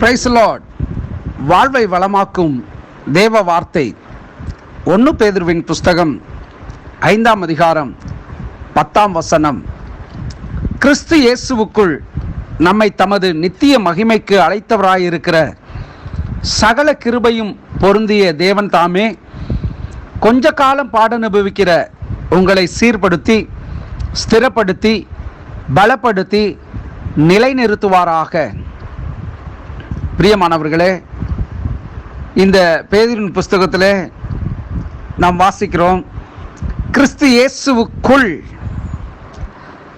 Price Lord வாழ்வை வளமாக்கும் தேவ வார்த்தை. ஒன்று பேதுருவின் புஸ்தகம் ஐந்தாம் அதிகாரம் பத்தாம் வசனம். கிறிஸ்து இயேசுவுக்குள் நம்மை தமது நித்திய மகிமைக்கு அழைத்தவராயிருக்கிற சகல கிருபையும் பொருந்திய தேவன் தாமே கொஞ்ச காலம் பாடனுபவிக்கிற உங்களை சீர்படுத்தி ஸ்திரப்படுத்தி பலப்படுத்தி நிலைநிறுத்துவாராக. பிரியமானவர்களே இந்த பேதிரின் புஸ்தகத்தில் நாம் வாசிக்கிறோம் கிறிஸ்து இயேசுவுக்குள்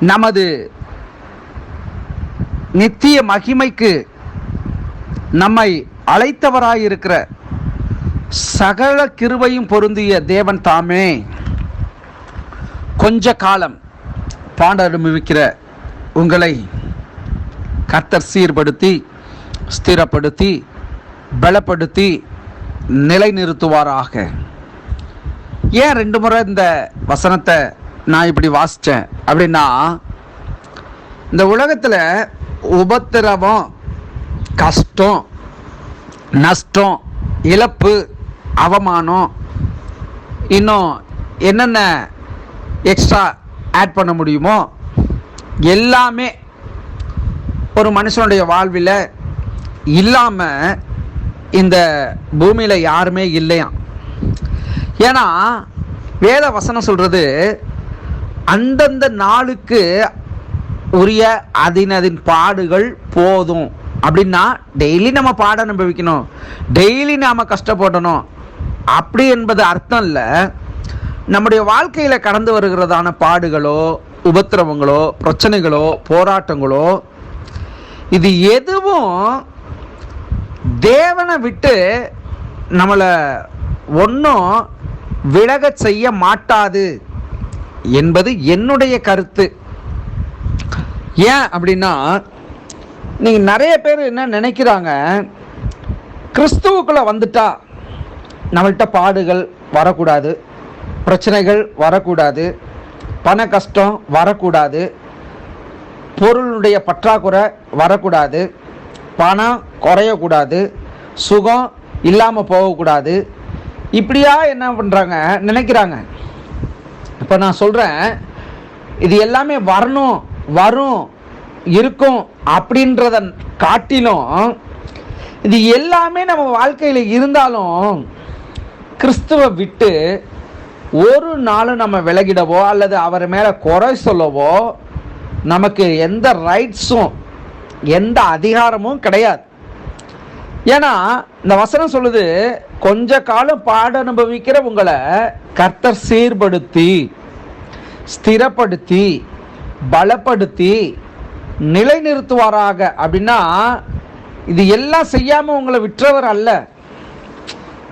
நமது நித்திய மகிமைக்கு நம்மை அழைத்தவராயிருக்கிற சகல கிருபையும் பொருந்திய தேவன் தாமே. கொஞ்ச காலம் பாண்ட அனுபவிக்கிற உங்களை கர்த்தர் சீர்படுத்தி ஸ்திரப்படுத்தி பலப்படுத்தி நிலைநிறுத்துவாராக. ஏன் ரெண்டு முறை இந்த வசனத்தை நான் இப்படி வாசித்தேன் அப்படின்னா இந்த உலகத்தில் உபத்திரவம் கஷ்டம் நஷ்டம் இழப்பு அவமானம் இன்னும் என்னென்ன எக்ஸ்ட்ரா ஆட் பண்ண முடியுமோ எல்லாமே ஒரு மனுஷனுடைய வாழ்வில் இல்லாமல் இந்த பூமியில் யாருமே இல்லையாம் ஏன்னா வேத வசனம் சொல்கிறது அந்தந்த நாளுக்கு உரிய அதினதின் பாடுகள் போதும். அப்படின்னா டெய்லி நம்ம பாட அனுபவிக்கணும். டெய்லி நாம் கஷ்டப்படணும். அப்படி என்பது அர்த்தம் இல்லை. நம்முடைய வாழ்க்கையில் கடந்து வருகிறதான பாடுகளோ உபத்திரவங்களோ பிரச்சனைகளோ போராட்டங்களோ இது எதுவும் தேவனை விட்டு நம்மளை ஒன்றும் விலக செய்ய மாட்டாது என்பது என்னுடைய கருத்து. ஏன் அப்படின்னா நீங்கள் நிறைய பேர் என்ன நினைக்கிறாங்க கிறிஸ்துவுக்குள்ளே வந்துட்டா நம்மள்கிட்ட பாடுகள் வரக்கூடாது பிரச்சனைகள் வரக்கூடாது பண கஷ்டம் வரக்கூடாது பொருளுடைய பற்றாக்குறை வரக்கூடாது பணம் குறையக்கூடாது சுகம் இல்லாமல் போகக்கூடாது. இப்படியா என்ன பண்ணுறாங்க நினைக்கிறாங்க. இப்போ நான் சொல்கிறேன் இது எல்லாமே வரணும் வரும் இருக்கும் அப்படின்றத காட்டிலும் இது எல்லாமே நம்ம வாழ்க்கையில் இருந்தாலும் கிறிஸ்துவை விட்டு ஒரு நாளும் நம்ம விலகிடவோ அல்லது அவர் மேலே குறை சொல்லவோ நமக்கு எந்த ரைட்ஸும் எந்த அதிகாரமும் கிடையாது. ஏன்னா இந்த வசனம் சொல்லுது கொஞ்ச காலம் பாட அனுபவிக்கிற உங்களை கர்த்தர் சீர்படுத்தி ஸ்திரப்படுத்தி பலப்படுத்தி நிலைநிறுத்துவாராக. அப்படின்னா இது எல்லாம் செய்யாமல் உங்களை விற்றவர் அல்ல.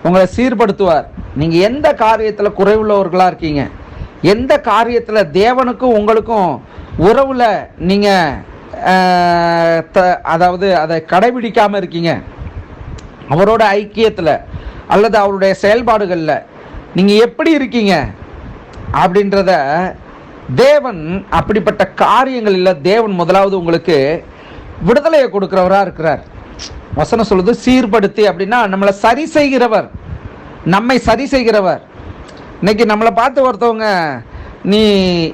உங்களை சீர்படுத்துவார். நீங்கள் எந்த காரியத்தில் குறைவுள்ளவர்களாக இருக்கீங்க? எந்த காரியத்தில் தேவனுக்கும் உங்களுக்கும் உறவில் நீங்கள் அதாவது அதை கடைபிடிக்காமல் இருக்கீங்க. அவரோட ஐக்கியத்தில் அல்லது அவருடைய செயல்பாடுகளில் நீங்கள் எப்படி இருக்கீங்க? அப்படின்றத தேவன் அப்படிப்பட்ட காரியங்களில் தேவன் முதலாவது உங்களுக்கு விடுதலையை கொடுக்குறவராக இருக்கிறார். வசனம் சொல்லுது சீர்படுத்தி அப்படின்னா நம்மளை சரி செய்கிறவர். நம்மை சரி செய்கிறவர். இன்னைக்கு நம்மளை பார்த்து ஒருத்தவங்க நீ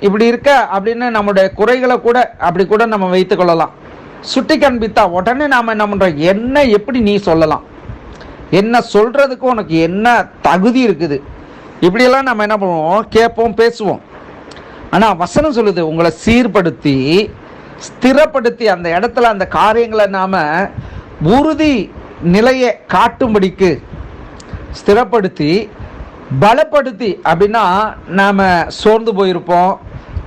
இப்படி இருக்க அப்படின்னு நம்முடைய குறைகளை கூட அப்படி கூட நம்ம வைத்துக்கொள்ளலாம் சுட்டி காண்பித்தா உடனே நாம் என்ன பண்ணுறோம் என்ன எப்படி நீ சொல்லலாம்? என்ன சொல்கிறதுக்கு உனக்கு என்ன தகுதி இருக்குது? இப்படியெல்லாம் நம்ம என்ன பண்ணுவோம்? கேட்போம் பேசுவோம். ஆனால் வசனம் சொல்லுது உங்களை சீர்படுத்தி ஸ்திரப்படுத்தி அந்த இடத்துல அந்த காரியங்களை நாம் உறுதி நிலையை காட்டும்படிக்கு ஸ்திரப்படுத்தி பலப்படுத்தி அப்படின்னா நாம் சோர்ந்து போயிருப்போம்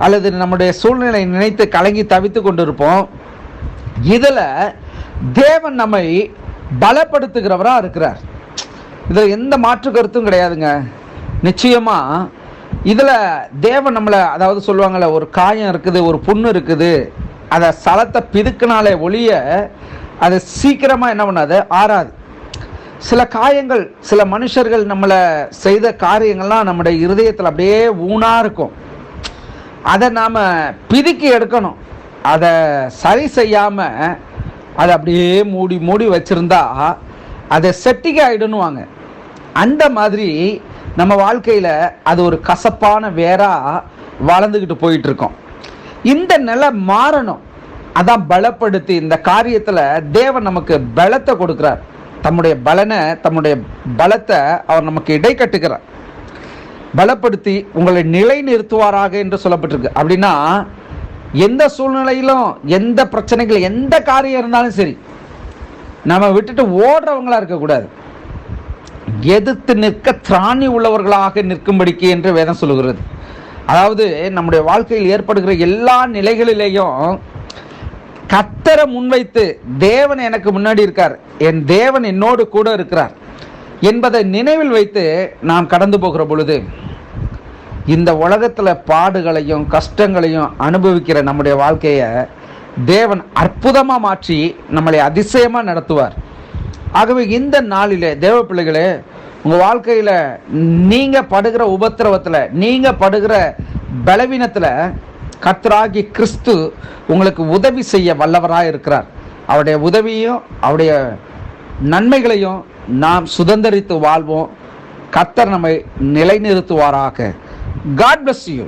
அல்லது நம்முடைய சூழ்நிலை நினைத்து கலங்கி தவித்து கொண்டிருப்போம். இதில் தேவன் நம்மை பலப்படுத்துகிறவராக இருக்கிறார். இதில் எந்த மாற்று கருத்தும் கிடையாதுங்க. நிச்சயமாக இதில் தேவன் நம்மளை அதாவது சொல்லுவாங்கள்ல ஒரு காயம் இருக்குது ஒரு புண்ணு இருக்குது அதை சலத்தை பிதுக்கினாலே ஒழிய அது சீக்கிரமாக என்ன பண்ணாது? ஆறாது. சில காயங்கள் சில மனுஷர்கள் நம்மளை செய்த காரியங்கள்லாம் நம்முடைய இருதயத்தில் அப்படியே ஊனாக இருக்கும். அதை நாம் பிதுக்கி எடுக்கணும். அதை சரி செய்யாமல் அதை அப்படியே மூடி மூடி வச்சுருந்தா அதை செட்டிக் ஆகிடணுவாங்க அந்த மாதிரி நம்ம வாழ்க்கையில் அது ஒரு கசப்பான வேராக வளர்ந்துக்கிட்டு போயிட்டுருக்கோம். இந்த நிலை மாறணும். அதான் பலப்படுத்தி இந்த காரியத்தில் தேவன் நமக்கு பலத்தை கொடுக்குறார். தம்முடைய பலனை தம்முடைய பலத்தை அவர் நமக்கு இடை கட்டுக்கிறார் பலப்படுத்தி உங்களை நிலை நிறுத்துவாராக என்று சொல்லப்பட்டிருக்கு. அப்படின்னா எந்த சூழ்நிலையிலும் எந்த பிரச்சனைகள் எந்த காரியம் இருந்தாலும் சரி நம்ம விட்டுட்டு ஓடுறவங்களா இருக்கக்கூடாது. எதிர்த்து நிற்க திராணி உள்ளவர்களாக நிற்கும்படிக்கு என்று வேதம் சொல்லுகிறது. அதாவது நம்முடைய வாழ்க்கையில் ஏற்படுகிற எல்லா நிலைகளிலேயும் கத்தரை முன்வைத்து தேவன் எனக்கு முன்னாடி இருக்கார். என் தேவன் என்னோடு கூட இருக்கிறார். என்பதை நினைவில் வைத்து நாம் கடந்து போகிற பொழுது இந்த உலகத்தில் பாடுகளையும் கஷ்டங்களையும் அனுபவிக்கிற நம்முடைய வாழ்க்கையை தேவன் அற்புதமாக மாற்றி நம்மளை அதிசயமாக நடத்துவார். ஆகவே இந்த நாளிலே தேவ பிள்ளைகளே உங்கள் வாழ்க்கையில் நீங்கள் படுகிற உபத்திரவத்தில் நீங்கள் படுகிற பலவீனத்தில் கத்ராகி கிறிஸ்து உங்களுக்கு உதவி செய்ய வல்லவராக இருக்கிறார். அவருடைய உதவியும் அவருடைய நன்மைகளையும் நாம் சுதந்திரித்து வாழ்வோம். கத்தர் நம்மை நிலைநிறுத்துவாராக. God bless you